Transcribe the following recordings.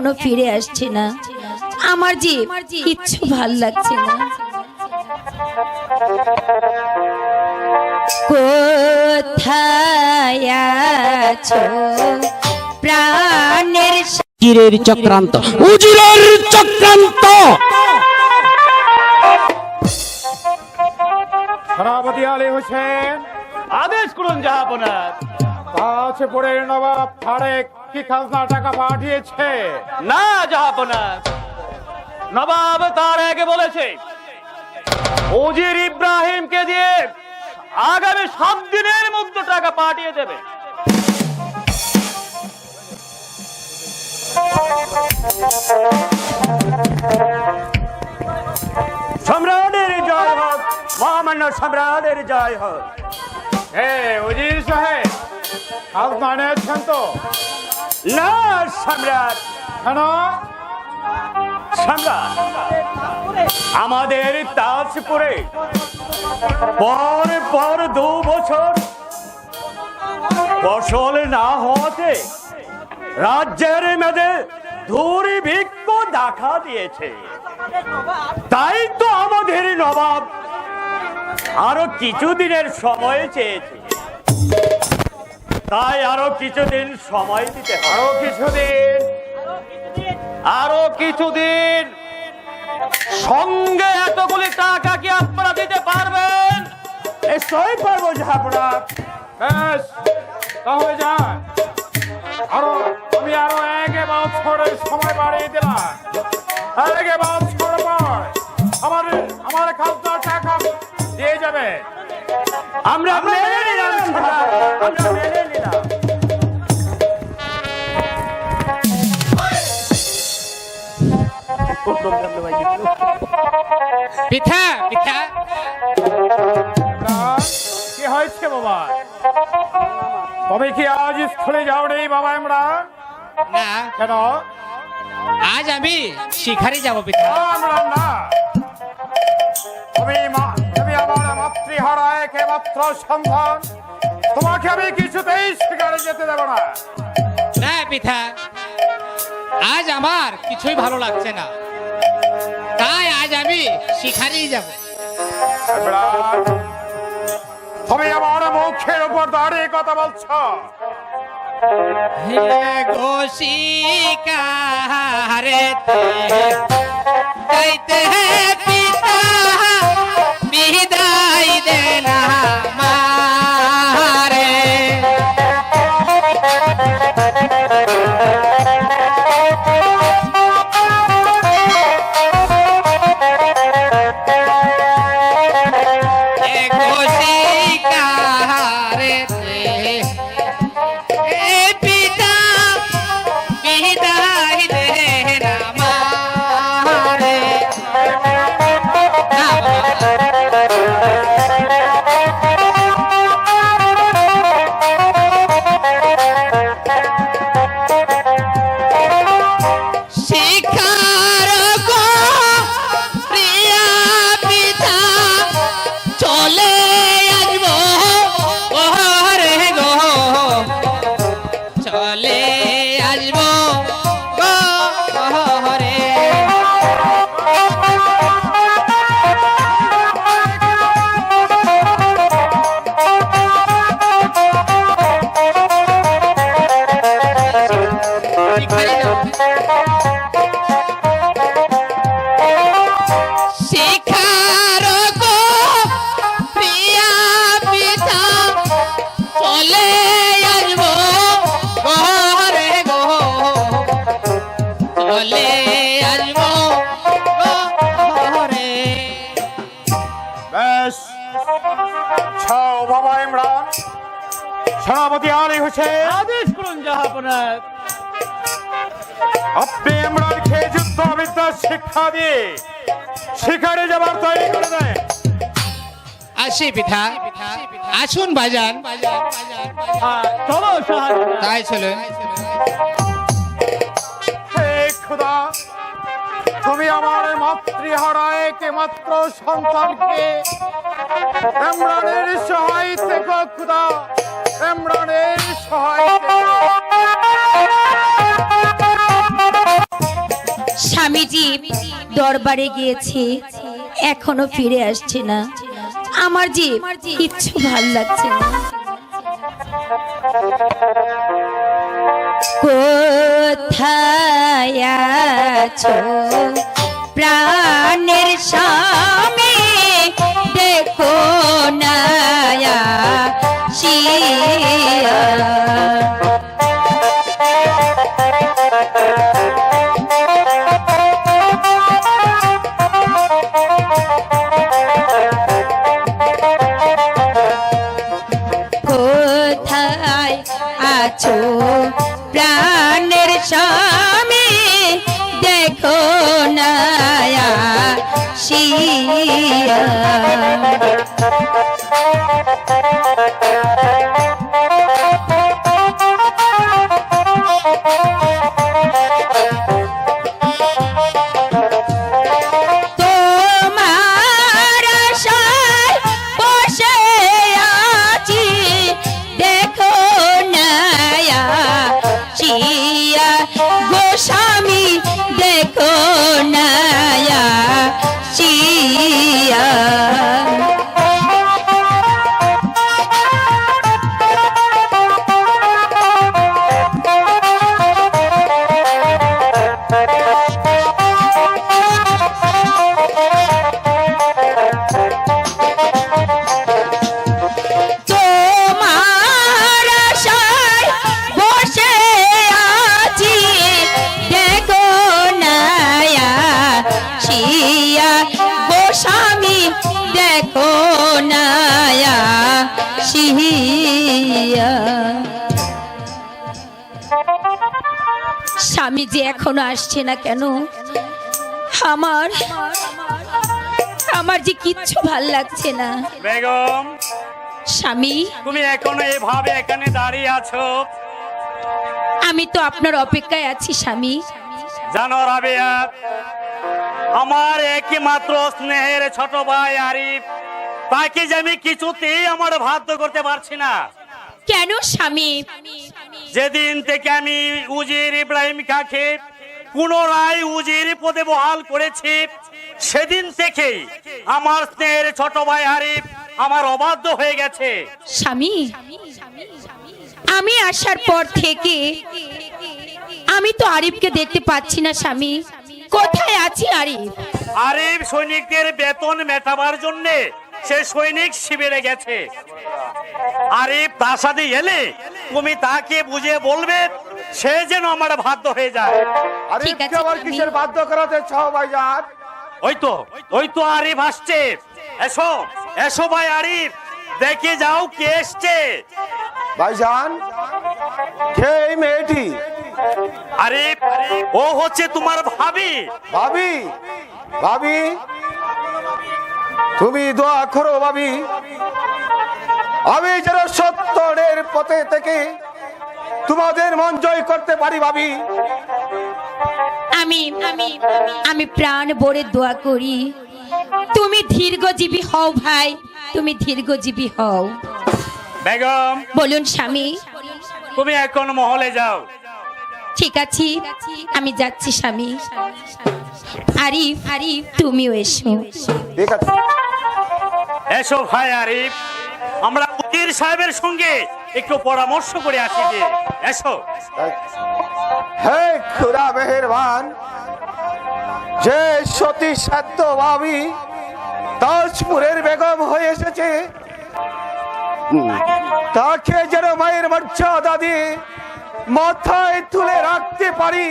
এখনও ফিরে আসছে না। আমার যে কিচ্ছু ভালো লাগছে না। কোথায় আছো? প্রাণের উজিরের চক্রান্ত। উজিরের চক্রান্ত! সভাপতি আলী হোসেন আদেশ করুন জাহাপনা তাজপুরের নবাব ফারেক। কি খাজনা টাকা পাঠিয়েছে না জাহাপনা নবাব তার আগে বলেছে উজির ইব্রাহিমকে দিয়ে আগামী সাত দিনের মধ্যে টাকা পাঠিয়ে দেবে সম্রাটের জয় হোক মহামান্য সম্রাটের জয় হোক হে উজির সাহেব খাজনা নিয়েছেন তো না সম্রাট। কেন? সম্রাট আমাদের তাজপুরে পর পর দু বছর ফসল না হওয়াতে রাজ্যের মেঝে ধুরি ভিক্ষ দেখা দিয়েছে। তাই তো আমাদের নবাব আরও কিছুদিনের সময় চেয়েছে। তাই আরও কিছুদিন সময় দিতে হবে। আরও কিছুদিন। আরও কিছুদিন। সঙ্গে এতগুলি টাকা কি আপনারা দিতে পারবেন? নিশ্চয়ই পারব ঝাপড়া বেশ তাহলে যান। আরও আমি আরও এক বছরের সময় বাড়িয়ে দিলাম। এক বছর পর আমার আমার খাজনা টাকা দিয়ে যাবে। আমরা মেনে নিলাম। আমরা মেনে নিলাম পিঠা পিঠা। কি হয়েছে বাবা? তবে কি আজ স্কুলে যাও নেই বাবা আমরা? না। কেন? আজ আমি শিখারে যাব পিঠা। আমরা না। তুমি তুমি আমার মাতৃহারা একে সন্তান। তোমাকে আমি কিছুতেই শিকারে যেতে দেব না। না পিঠা। আজ আমার কিছুই ভালো লাগছে না। তাই আজ আমি শিখারেই যাব। তুমি আমার মুখের উপর দাঁড়িয়ে কথা বলছো। হে গো শিকারেতে যাইতে হে পিতা বিদায় দেনা মারে সেনাপতি আলী হোসেন। আদেশ করুন জাহাপনা আপনি ইমরানকে যুদ্ধ বিদ্যা শিক্ষা দিয়ে শিকারে যাবার তৈরি করে দেয় আসি পিঠা। আসুন বাজান। চলো তাই চলুন খুদা তুমি আমার মাতৃহারা একে মাত্র সন্তানকে ইমরানের সহায় থেকে খুদা। ইমরানের থেকো। দরবারে গিয়েছি, এখনও ফিরে আসছে না। আমার যে কিচ্ছু ভালো লাগছে না। কোথায় আছো? প্রাণের স্বামী chi আসছে না কেন? আমার আমার যে কিচ্ছু ভালো লাগছে না। বেগম স্বামী তুমি এখনও এভাবে এখানে দাঁড়িয়ে আছো? আমি তো আপনার অপেক্ষায় আছি স্বামী। জানো রাবেয়া আমার একমাত্র স্নেহের ছোট ভাই আরিফ তাকে যে আমি কিছুতেই আমার বাধ্য করতে পারছি না। কেন স্বামী? যেদিন থেকে আমি উজির ইব্রাহিম কাকে পুনরায় উজির পদে বহাল করেছি। সেদিন থেকে আমার স্নেহের ছোট ভাই আরিফ আমার অবাধ্য হয়ে গেছে। স্বামী আমি আসার পর থেকে আমি তো আরিফকে দেখতে পাচ্ছি না স্বামী। কোথায় আছি আরিফ? আরিফ সৈনিকদের বেতন মেটাবার জন্য সে সৈনিক শিবিরে গেছে। আরিফ তার সাথে এলে তুমি তাকে বুঝে বলবে সে যেন আমার বাধ্য হয়ে যায়। ঠিক আছে, আবার আমি- কিসের বাধ্য করাতে চাও ভাইজান ওই তো ওই তো আরিফ আসছে। এসো এসো ভাই আরিফ দেখে যাও কে এসছে। ভাইজান কে এই মেয়েটি? আরিফ ও হচ্ছে তোমার ভাবি। ভাবি? ভাবি? তুমি দোয়া করো ভাবি। আমি যেন সত্যের পথে থেকে তোমাদের মন জয় করতে পারি ভাবি। আমি আমি আমি প্রাণ ভরে দোয়া করি। তুমি দীর্ঘজীবী হও ভাই তুমি দীর্ঘজীবী হও। বেগম বলুন স্বামী। তুমি এখন মহলে যাও। ঠিক আছে আমি যাচ্ছি স্বামী। আরিফ আরিফ তুমিও এসো। ঠিক আছে। এসো ভাই আরিফ আমরা উকিল সাহেবের সঙ্গে একটু পরামর্শ করে আসি যে, এসো। হে খুরা মেহেরবান, যে সতী সাধ্য ভাবি, তাজপুরের বেগম হয়ে এসেছে। তাকে যেন মায়ের মর্যাদা দিয়ে মাথায় তুলে রাখতে পারি,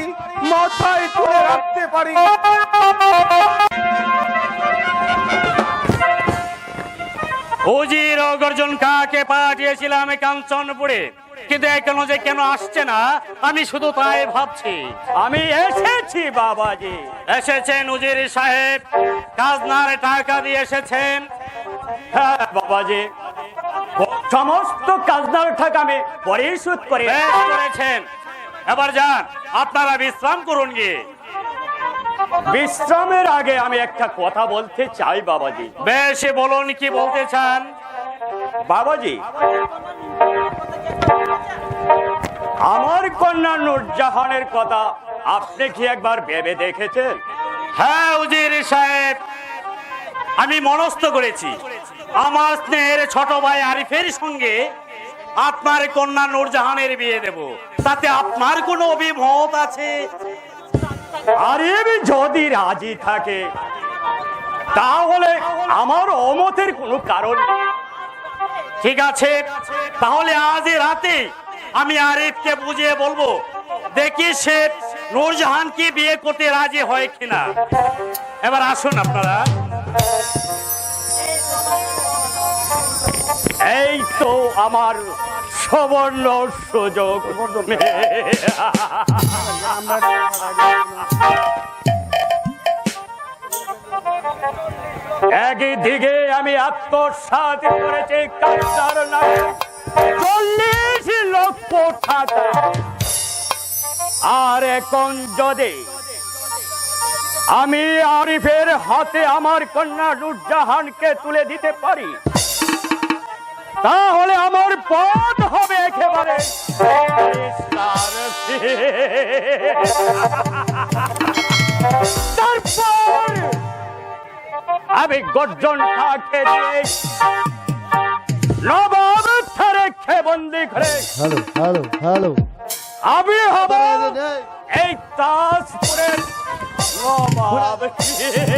মাথায় তুলে রাখতে পারি। উজির ও গর্জন কাকে পাঠিয়েছিলাম কাঞ্চনপুরে। কিন্তু এখনও যে কেন আসছে না আমি শুধু তাই ভাবছি। আমি এসেছি বাবাজি। এসেছেন উজির সাহেব। কাজনার টাকা দিয়ে এসেছেন। হ্যাঁ বাবাজি। সমস্ত কাজনার টাকা আমি পরিশোধ করে। করেছেন। এবার যান আপনারা বিশ্রাম করুন গিয়ে। বিশ্রামের আগে আমি একটা কথা বলতে চাই বাবাজি। বেশ বলুন কি বলতে চান? বাবাজি আমার কন্যা নুরজাহানের কথা আপনি কি একবার ভেবে দেখেছেন? হ্যাঁ উজির সাহেব আমি মনস্থ করেছি। আমার স্নেহের ছোট ভাই আরিফের সঙ্গে আপনার কন্যা নূরজাহানের বিয়ে দেব। তাতে আপনার কোনো অভিমত আছে? আরিফ যদি রাজি থাকে তাহলে আমার অমতের কোনো কারণ ঠিক আছে? তাহলে আজ রাতে আমি আরিফকে বুঝিয়ে বলব দেখি সে নূরজাহানকে বিয়ে করতে রাজি হয় কিনা। এবার আসুন আপনারা। এই তো আমার সবর্ণ সুযোগ। একদিকে আমি আত্মসাৎ করেছি চল্লিশ লক্ষ টাকা। আর এখন যদি আমি আরিফের হাতে আমার কন্যা নুরজাহানকে তুলে দিতে পারি, তাহলে আমার পথ হবে একেবারে তারপর আমি গর্জন দিয়ে নবাব থারে বন্দি করে হ্যালো হ্যালো হ্যালো আমি হব এই তাজপুরের নবাব।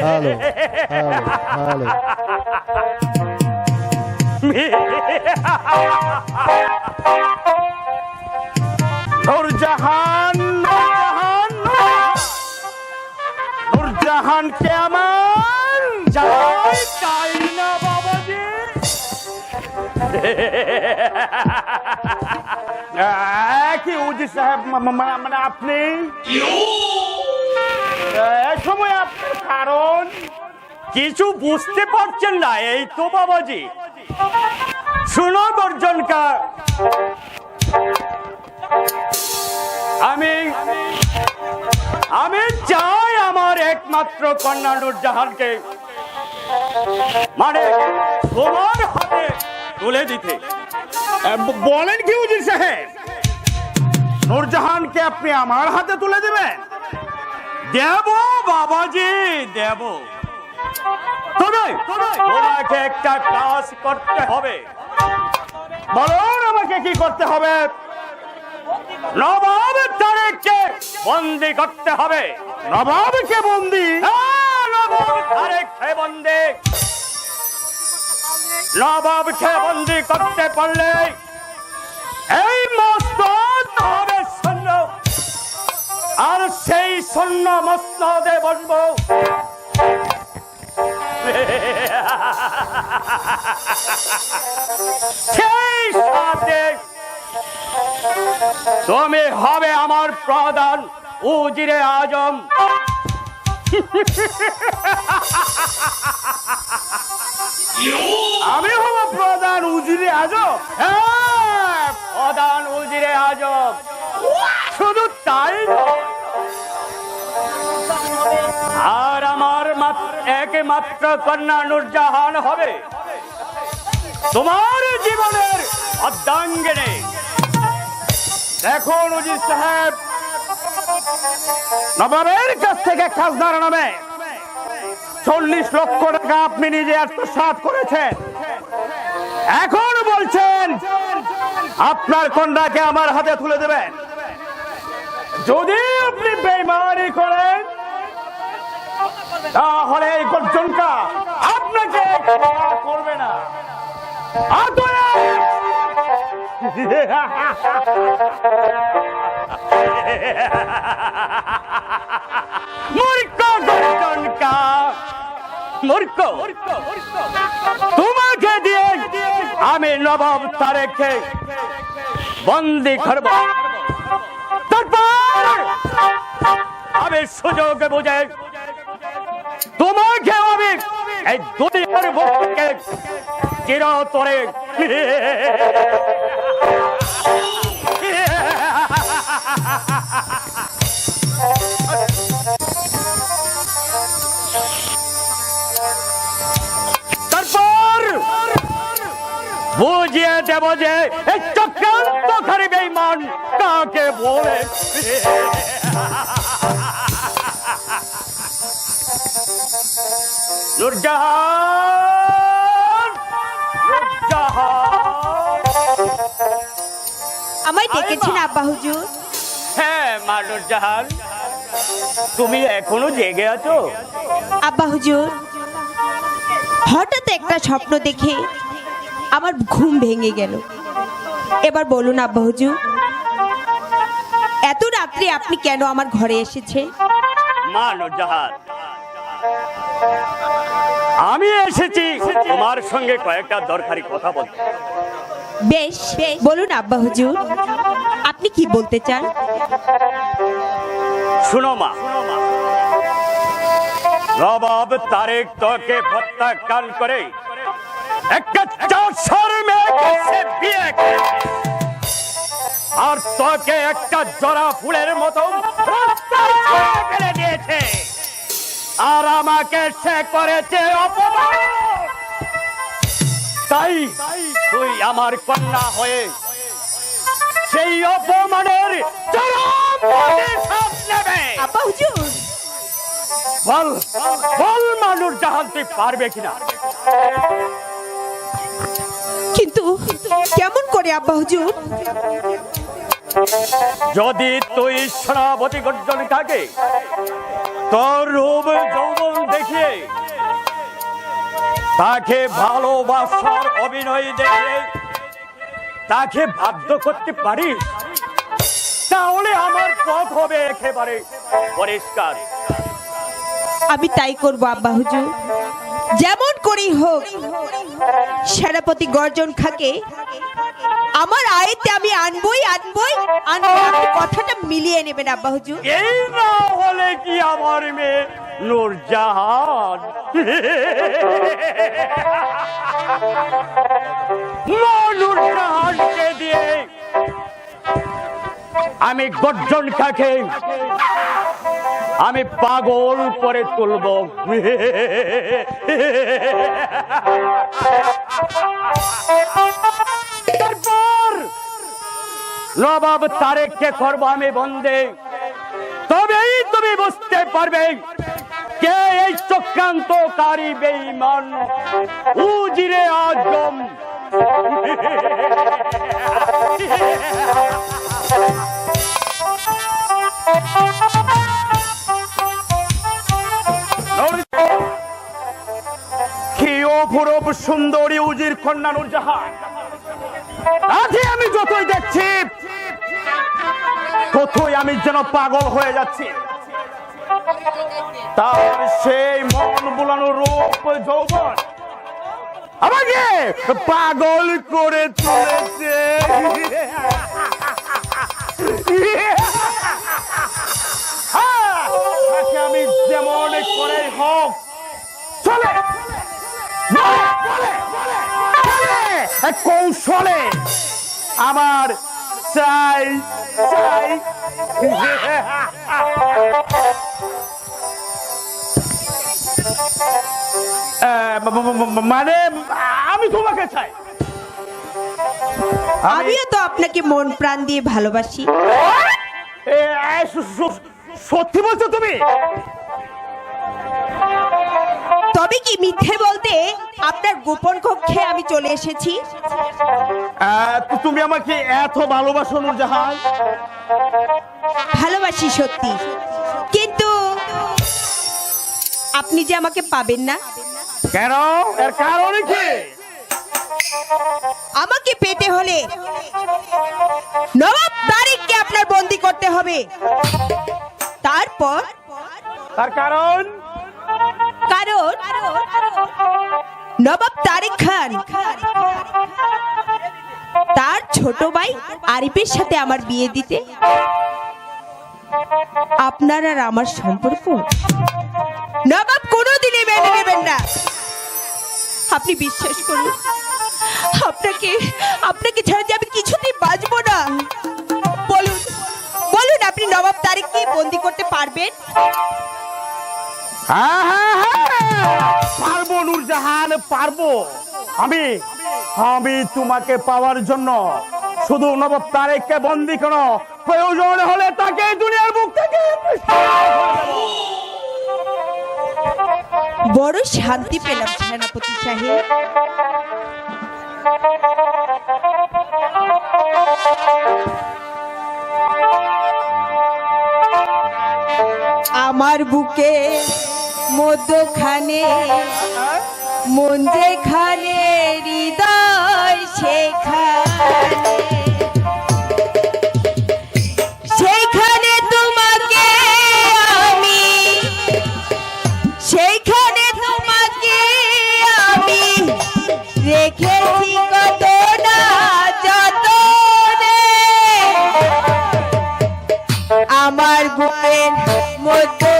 Hello hello hello Nurjahan Nurjahan Nurjahan কে আমার? চাই না বাবাজি। কি উজি সাহেব মানে আপনি? সময় আপনার কারণ? কিছু বুঝতে পারছেন না এই তো বাবাজি। শুনো গর্জনকা আমি আমি চাই আমার একমাত্র কন্যা নুরজাহানকে মানে তোমার হাতে তুলে দিতে। বলেন কি উজির সাহেব? নূরজাহানকে আপনি আমার হাতে তুলে দেবেন? দেব বাবাজি দেব। তবে তোমাকে একটা কাজ করতে হবে। বলুন আমাকে কি করতে হবে? নবাব তারেককে বন্দি করতে হবে। নবাবকে বন্দি? হ্যাঁ, নবাব তারেককে বন্দি নবাবকে বন্দি করতে পারলে এই মস্তদ হবে সৈন্য। আর সেই সৈন্য মস্তদে বসবো। সেই সাথে তুমি হবে আমার প্রধান উজিরে আজম। আমি হব প্রধান উজিরে আজম হ্যাঁ, প্রধান উজিরে আজম শুধু তাই আর আমার মাত্র একমাত্র কন্যা নুরজাহান হবে। তোমার জীবনের অর্ধাঙ্গিনী দেখুন উজির সাহেব নবাবের কাছ থেকে খাজনার নামে চল্লিশ লক্ষ টাকা আপনি নিজে আত্মসাৎ করেছেন। এখন বলছেন, আপনার কন্যাকে আমার হাতে তুলে দেবেন। যদি আপনি বেমারি করেন, তাহলে এই গর্জনটা আপনাকে করবে না। মূর্খ গর্জনকা মূর্খ। তোমাকে দিয়ে আমি নবাব তারেকে বন্দি করব। তারপর আমি সুযোগ বুঝে তোমাকে আমি এই দুনিয়ার বুকে চিরতরে তারপর বুঝিয়ে দেব যে এই চক্রান্তকারী বেইমান কাকে বলে? নুরজাহান নুরজাহান। আমায় ডেকেছেন আব্বা হুজুর। হ্যাঁ মা নুরজাহান তুমি এখনও জেগে আছো? আব্বা হুজুর হঠাৎ একটা স্বপ্ন দেখে আমার ঘুম ভেঙে গেল। এবার বলুন আব্বা হুজুর এত রাত্রে আপনি কেন আমার ঘরে এসেছেন? মা নুরজাহান আমি এসেছি তোমার সঙ্গে কয়েকটা দরকারি কথা বলতে। বেশ। বলুন আব্বা হুজুর। আপনি কি বলতে চান? শুনো মা। নবাব তারেক তোকে প্রত্যাখ্যান করে আর তোকে একটা জরা ফুলের মতো দিয়েছে। আর আমাকে সে করেছে অপমান। তাই তুই আমার কন্যা হয়ে সেই অপমানের চরম প্রতিশোধ নেবে। আব্বা হুজুর। বল বল মানুষ জাহান পারবে কিনা? কিন্তু কেমন করে আব্বা হুজুর? যদি তুই সেনাপতি গর্জন থাকে তোর রূপ যৌবন দেখিয়ে তাকে ভালোবাসার অভিনয় দেখে তাকে বাধ্য করতে পারিস তাহলে আমার পথ হবে একেবারে পরিষ্কার। আমি তাই করব আব্বা হুজুর। যেমন করেই হোক সেনাপতি গর্জন খাকে আমার আয়তে আমি আনবই আনবই আনব আপনি কথাটা মিলিয়ে নেবেন আব্বা হুজুর। এই না হলে কি আমার মেয়ে নূরজাহান? আমি গর্জন খাকে আমি পাগল করে তুলব। তারপর নবাব তারেককে করব আমি বন্দে। তবেই তুমি বুঝতে পারবে কে এই চক্রান্তকারী বেঈমান। উজিরে আজম। অপরূপ সুন্দরী উজির কন্যা নুরজাহান। আজকে আমি যতই দেখছি, ততই আমি যেন পাগল হয়ে যাচ্ছি। তার সেই মন বুলানো রূপ যৌবন। আমাকে পাগল করে হ্যাঁ, আমি যেমন করে হোক। চলে। কৌশলে আমার চাই চাই। মানে আমি তোমাকে চাই। আমি আমিও তো আপনাকে মন প্রাণ দিয়ে ভালোবাসি। সত্যি বলছো তুমি? তবে কি মিথ্যে বলতে আপনার গোপন কক্ষে আমি চলে এসেছি? তুমি আমাকে এত ভালোবাসো জাহাজ ভালোবাসি সত্যি। আপনি যে আমাকে পাবেন না? কেন? এর কারণ কি? আমাকে পেতে হলে নবাব তারিখকে আপনার বন্দি করতে হবে। তারপর? তার কারণ? কারণ? নবাব তারিক খান তার ছোট ভাই আরিফের সাথে আমার বিয়ে দিতে। আপনার আর আমার সম্পর্ক? নবাব কোনোদিনই মেনে নেবেন না। আপনি বিশ্বাস করুন আপনাকে আপনাকে ছাড়া যে আমি কিছুতেই বাঁচবো না। বলুন বলুন আপনি নবাব তারিখকে বন্দি করতে পারবেন? হ্যাঁ, হ্যাঁ, হ্যাঁ। পারব নূরজাহান পারব। আমি আমি তোমাকে পাওয়ার জন্য শুধু নবাব তারেককে বন্দি করো। প্রয়োজন হলে তাকে দুনিয়ার মুখ থেকে বড় শান্তি পেলাম সেনাপতি সাহেব। আমার বুকে মধ্যখানে মন যেখানে হৃদয় সেখানে আমার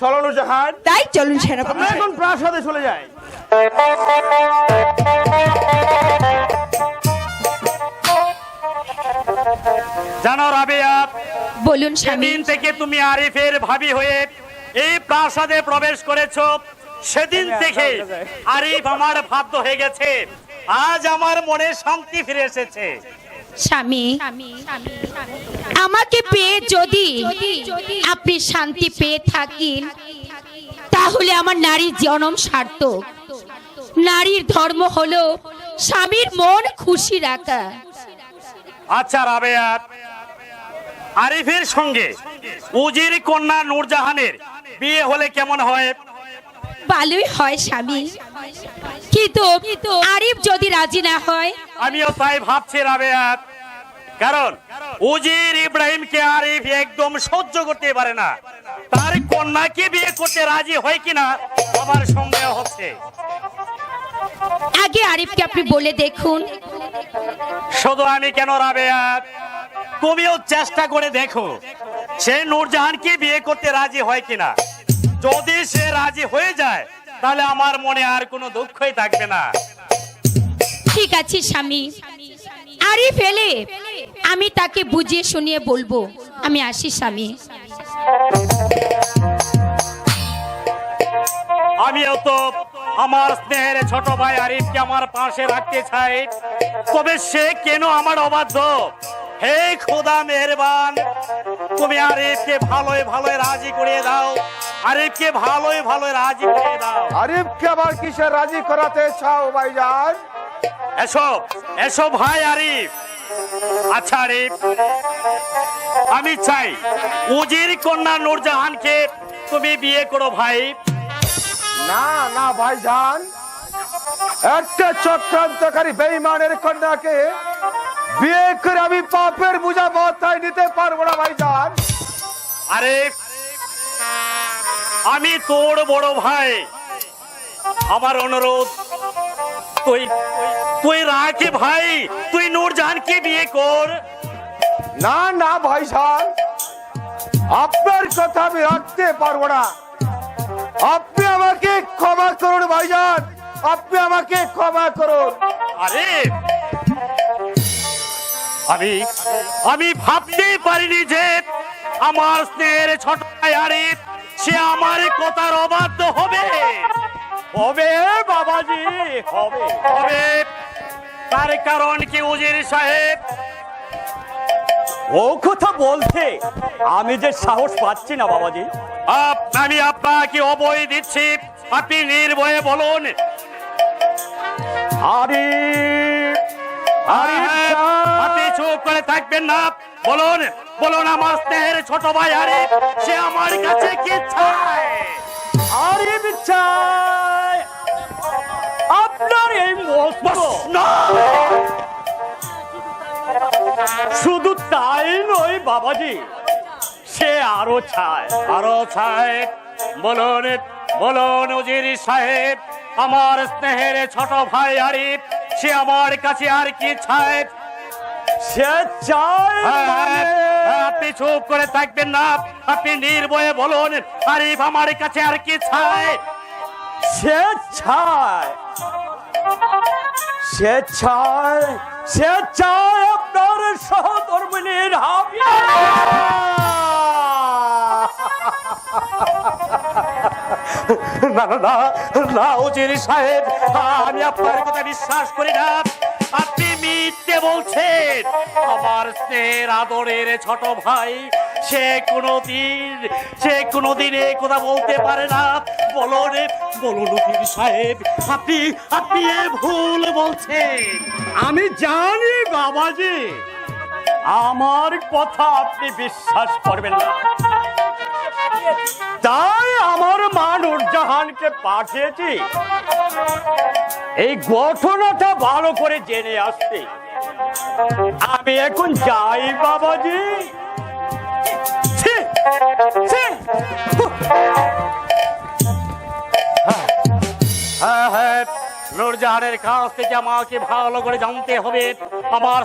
চলো নুরজাহান তাই চলুন সেনাপতি এখন প্রাসাদে চলে যাই। জানো রাবেয়া বলুন স্বামী। সেদিন থেকে তুমি আরিফের ভাবি হয়ে এই প্রাসাদে প্রবেশ করেছ সেদিন থেকে আরিফ আমার বাধ্য হয়ে গেছে। আজ আমার মনে শান্তি ফিরে এসেছে। স্বামী আমাকে পেয়ে যদি আপনি শান্তি পেয়ে থাকেন। তাহলে আমার নারীর জনম সার্থক। নারীর ধর্ম হলো স্বামীর মন খুশি রাখা। আচ্ছা রাবেয়া আরিফের সঙ্গে উজির কন্যা নূরজাহানের বিয়ে হলে কেমন হয়? ভালোই হয় স্বামী। কিন্তু আরিফ যদি রাজি না হয়? আমিও তাই ভাবছি রাবেয়াত কারণ উজির ইব্রাহিমকে আরিফ একদম সহ্য করতে পারে না। তার কন্যাকে বিয়ে করতে রাজি হয় কিনা আমার সন্দেহ হচ্ছে। আগে আরিফকে আপনি বলে দেখুন। শুধু আমি কেন রাবেয়াত তুমিও চেষ্টা করে দেখো সে নূরজাহানকে বিয়ে করতে রাজি হয় কিনা? যদি সে রাজি হয়ে যায় তাহলে আমার মনে আর কোনো দুঃখই থাকবে না। ঠিক আছে স্বামী। আরিফ এলে আমি তাকে বুঝিয়ে শুনিয়ে বলব। আমি আসি স্বামী। আমিও তো আমার স্নেহের ছোট ভাই আরিফকে আমার পাশে রাখতে চাই। তবে সে কেন আমার অবাধ্য? হে খোদা মেহরবান তুমি আরিফকে ভালোই ভালোই রাজি করিয়ে দাও। আরিফকে ভালোই ভালোই রাজি করিয়ে দাও। আরিফকে আবার কিসে রাজি করাতে চাও ভাইজান? এসো এসো ভাই আরিফ। আচ্ছা আরিফ আমি চাই উজির কন্যা নূরজাহানকে তুমি বিয়ে করো ভাই। না না ভাই ভাইজান। একটা চক্রান্তকারী বেইমানের কন্যাকে বিয়ে করে আমি পাপের বোঝা মাথায় নিতে পারব না ভাই ভাইজান। আরে আমি তোর বড় ভাই। আমার অনুরোধ তুই তুই রাখে ভাই তুই নূরজাহানকে বিয়ে কর। না না ভাই ভাইজান। আপনার কথা আমি রাখতে পারব না। আপনি আমাকে ক্ষমা করুন ভাইজান। আপনি আমাকে ক্ষমা করুন। আরে আমি আমি ভাবতেই পারিনি যে আমার স্নেহের ছোট ভাই আরিফ সে আমার কথার অবাধ্য হবে। হবে বাবাজি হবে। হবে। তার কারণ কি উজির সাহেব? ও কথা বলছে। আমি যে সাহস পাচ্ছি না বাবাজি। আমি আপনাকে অবয় দিচ্ছি। আপনি নির্ভয়ে বলুন। আরে আরে আপনি চুপ করে থাকবেন না। বলুন বলুন আমার স্নেহের ছোট ভাই আরে সে আমার কাছে কি চায়? আরে আপনার এই মস্ত না! শুধু তাই নয় বাবাজি সে আরও চায় আরও সাহেব বলুন বলুন উজির সাহেব আমার স্নেহের ছোট ভাই আরিফ সে আমার কাছে আর কি ছায়? সে চায় হ্যাঁ, মানে- আপনি চুপ করে থাকবেন না আপনি নির্ভয়ে বলুন আরিফ আমার কাছে আর কি ছায়? সে চায় স্বেচ্ছায় সে চায় আপনার সহধর্মিনীর না না না সাহেব, আমি আপনার কথা বিশ্বাস করি না। আপনি মিথ্যে বলছেন। আমার স্নেহের আদরের ছোট ভাই সে কোনোদিন সে কোনোদিন এই কথা বলতে পারে না। বলুন বলুন উজির সাহেব আপনি আপনি এ ভুল বলছেন। আমি জানি বাবাজি। আমার কথা আপনি বিশ্বাস করবেন না। তাই আমার মা নুরজাহানকে পাঠিয়েছি। এই ঘটনাটা ভালো করে জেনে আসতে। আমি এখন যাই, বাবাজি। ছি। হ্যাঁ হ্যাঁ নূরজাহানের কাছ থেকে আমাকে ভালো করে জানতে হবে। আমার